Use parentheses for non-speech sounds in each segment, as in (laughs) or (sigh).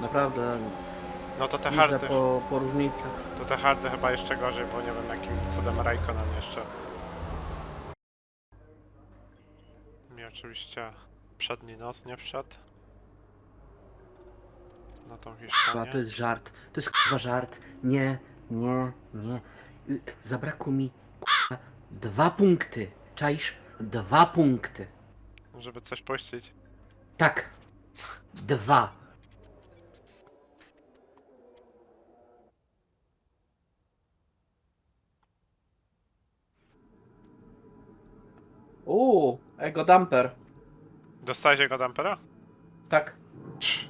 Naprawdę No to te widzę hardy, po, po różnicach. to te hardy chyba jeszcze gorzej, bo nie wiem jakim cudem Raikkonen jeszcze. Mi oczywiście przedni nos nie wszedł. Na tą Chyba Hiszpanię. to jest żart. To jest chyba żart. Nie, nie, nie. Y, Zabrakło mi kurwa, dwa punkty. Czaisz? Dwa punkty. Żeby coś puścić. Tak. Dwa. Uuu, ego damper. Dostałeś jego dampera? Tak. Psz,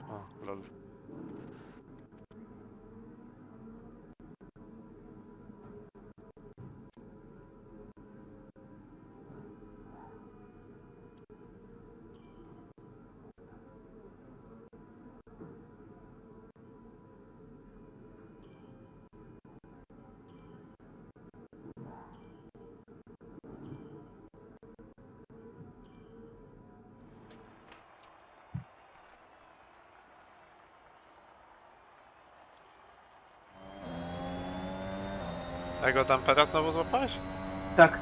Jego dampera znowu złapałeś? Tak.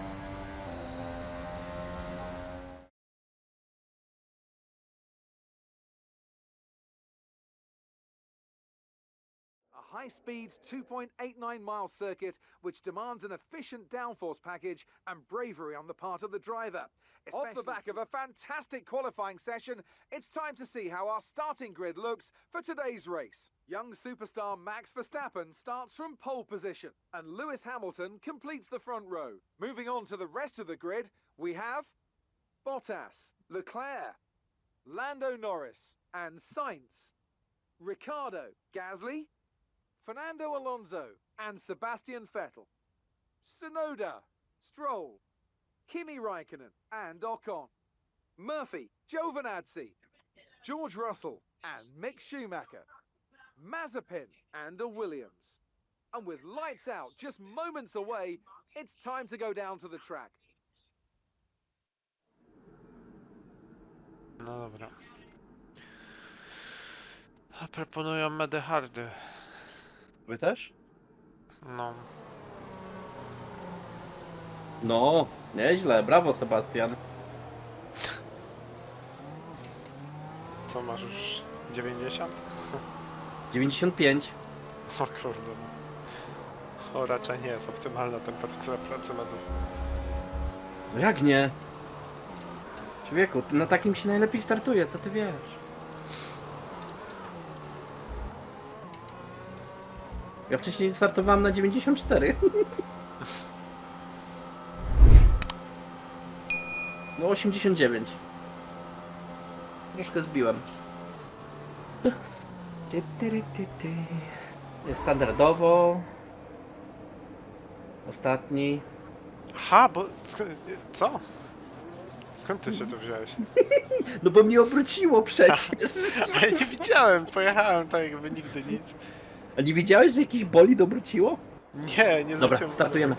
High-speed 2.89 mile circuit which demands an efficient downforce package and bravery on the part of the driver. Off the back of a fantastic qualifying session, it's time to see how our starting grid looks for today's race. Young superstar Max Verstappen starts from pole position, and Lewis Hamilton completes the front row. Moving on to the rest of the grid, we have Bottas, Leclerc, Lando Norris, and Sainz. Ricardo, Gasly, Fernando Alonso and Sebastian Vettel. Sonoda, Stroll, Kimi Raikkonen and Ocon. Murphy, Giovinazzi, George Russell and Mick Schumacher. Mazepin and a Williams. And with lights out just moments away, it's time to go down to the track. No dobra. A proponują hardy. Wy też? No. No, nieźle. Brawo, Sebastian. Co masz już 90? 95. (laughs) O kurde. no. O, raczej nie jest optymalna temperatura pracy medów. No jak nie? Człowieku, na takim się najlepiej startuje, co ty wiesz? Ja wcześniej startowałem na 94. No 89. Troszkę zbiłem. Jest standardowo. Ostatni. Aha, bo... Sk- co? Skąd ty się tu wziąłeś? (laughs) No bo mnie obróciło przecież. A (laughs) ja nie widziałem, pojechałem tak jakby nigdy nic. A nie wiedziałeś, że jakiś bolid obróciło? Nie, nie Dobra, zwróciłem startujemy.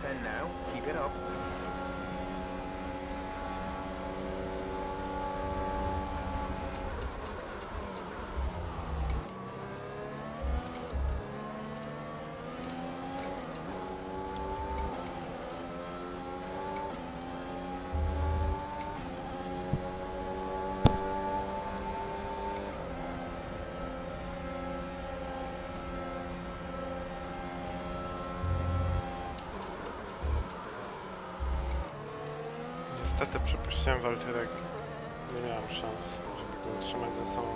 10 now. Keep it up. Niestety przepuściłem Waltyrek. Nie miałem szans, żeby go utrzymać ze sobą.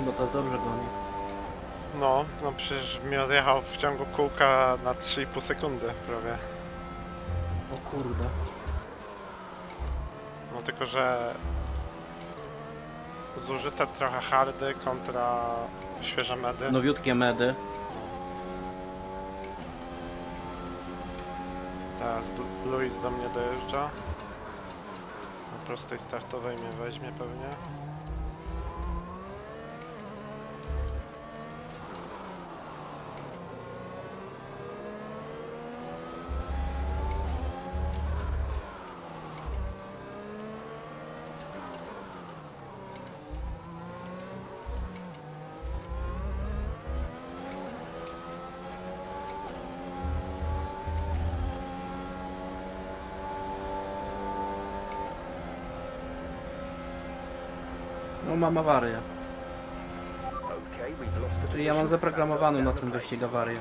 Bo to dobrze goni. No, no przecież mi odjechał w ciągu kółka na 3,5 sekundy prawie. O kurde. No tylko, że zużyte trochę hardy kontra świeże medy. Nowiutkie medy. Teraz Lu- Luis do mnie dojeżdża. Na prostej startowej mnie weźmie pewnie. Mam awarię. Ja mam zaprogramowaną na wyścig pace. awarię.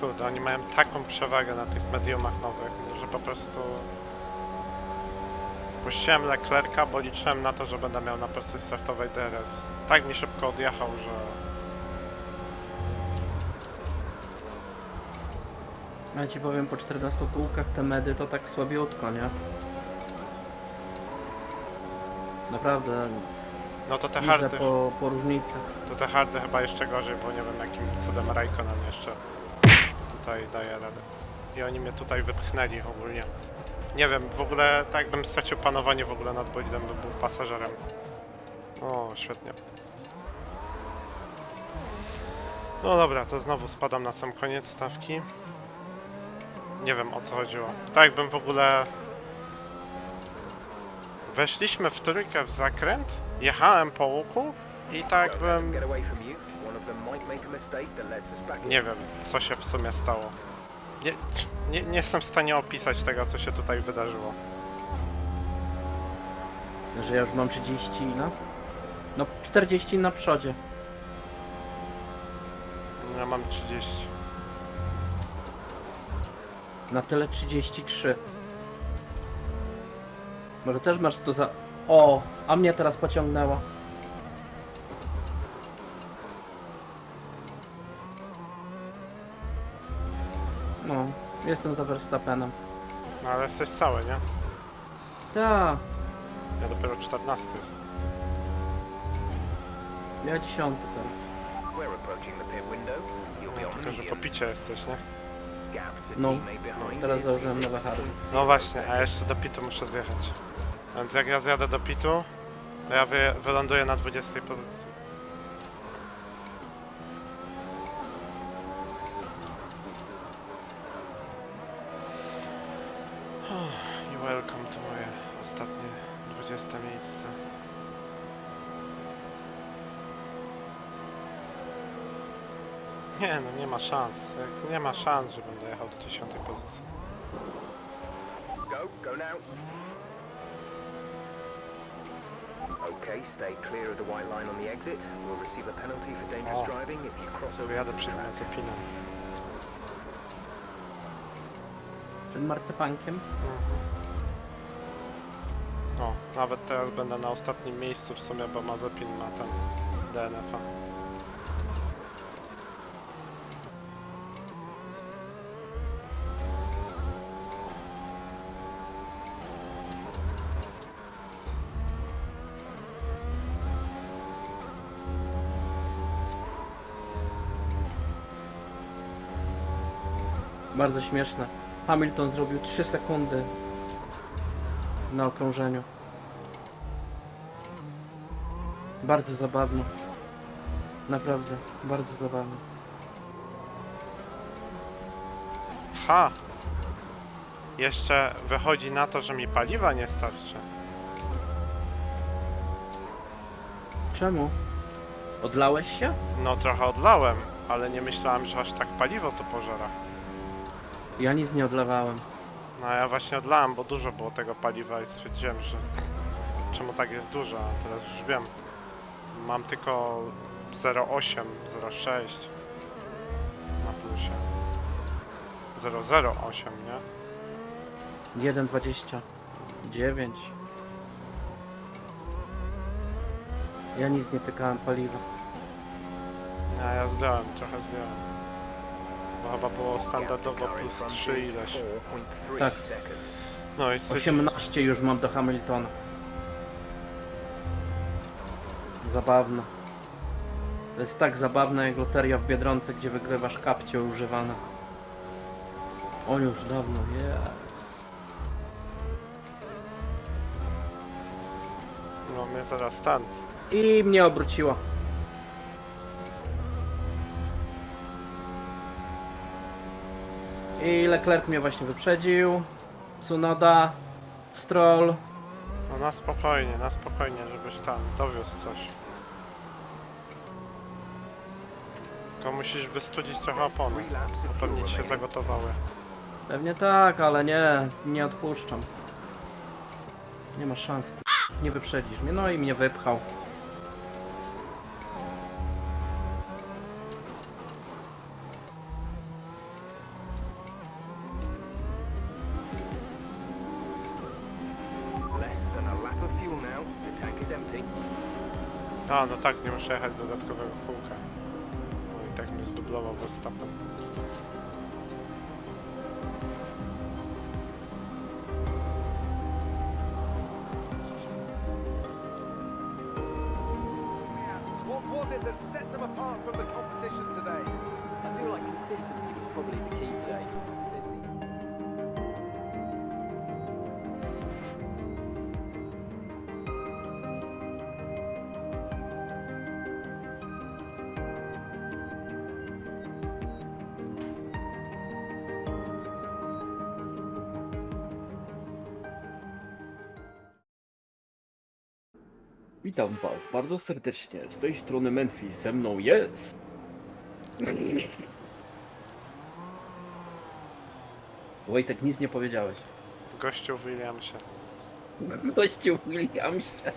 Kurde, oni mają taką przewagę na tych mediumach nowych, że po prostu... Puściłem Leclerca, bo liczyłem na to, że będę miał na prostej startowej DRS. Tak mi szybko odjechał, że... Ja ci powiem, po 14 kółkach te medy to tak słabiutko, nie? Naprawdę, No to te widzę hardy, po, po różnicach. to te hardy chyba jeszcze gorzej, bo nie wiem jakim cudem Raikkonen jeszcze tutaj daje radę. I oni mnie tutaj wypchnęli ogólnie. Nie wiem, w ogóle tak jakbym stracił panowanie w ogóle nad bolidem, bym był pasażerem. O, świetnie. No dobra, to znowu spadam na sam koniec stawki. Nie wiem o co chodziło. Tak jakbym w ogóle... Weszliśmy w trójkę w zakręt, jechałem po łuku i tak jakbym... Nie wiem, co się w sumie stało. Nie, nie, nie jestem w stanie opisać tego, co się tutaj wydarzyło. Że ja już mam 30, no? No 40 na przodzie. Ja mam 30. Na tyle 33. Może też masz to za... O, a mnie teraz pociągnęło. No, jestem za Verstappenem. No ale jesteś cały, nie? Ta, Ja dopiero 14 jest. ja dziesiąty teraz. We're approaching the pit window. You'll be on the Tylko, że po mediums. picie jesteś, nie? Gap to No. teammate behind Teraz is założyłem nowe hardy. 6.0 No właśnie, a jeszcze do pitu muszę zjechać. Więc jak ja zjadę do pitu, to ja wy, wyląduję na 20 pozycji. Nie no, nie ma szans. Jak Nie ma szans, żebym dojechał do 10 pozycji. Go, go now. Okay, stay clear of the white line on the exit. We'll receive a penalty for dangerous O. driving if you cross over Wyjadę into przed track. Mazepinem. Przed marcepankiem. Mhm. O, nawet teraz będę na ostatnim miejscu w sumie, bo Mazepin ma ten DNF-a. Bardzo śmieszne. Hamilton zrobił 3 sekundy na okrążeniu. Bardzo zabawne. Naprawdę, bardzo zabawne. Ha! Jeszcze wychodzi na to, że mi paliwa nie starczy. Czemu? Odlałeś się? No trochę odlałem, ale nie myślałem, że aż tak paliwo to pożera. Ja nic nie odlewałem. No ja właśnie odlałem, bo dużo było tego paliwa i stwierdziłem, że czemu tak jest dużo, a teraz już wiem. Mam tylko 0,8, 0,6 na plusie. 0,08, nie? 1,29. Ja nic nie tykałem paliwa. A ja zdjąłem, trochę zdjąłem. Bo chyba było standardowo plus front 3 is ileś. 4.3 Tak. No i stwierdziłem, 18 już mam do Hamiltona. Zabawne. To jest tak zabawne jak loteria w Biedronce, gdzie wygrywasz kapcie używane. O już dawno, jest. no mnie zaraz ten. I mnie obróciło. I Leclerc mnie właśnie wyprzedził. Tsunoda, Stroll. No na spokojnie, na spokojnie, żebyś tam dowiózł coś. Tylko musisz wystudzić trochę opony, bo pewnie ci się zagotowały. Pewnie tak, ale nie, nie odpuszczam. Nie ma szans, nie wyprzedzisz mnie. No i mnie wypchał. A, no tak, nie muszę jechać dodatkowego kółka. No i tak mnie zdublował Verstappen. What Witam was bardzo serdecznie. Z tej strony Memphis. Ze mną jest. Wojtek, nic nie powiedziałeś. Gościu Williamsie. Gościu Williamsie.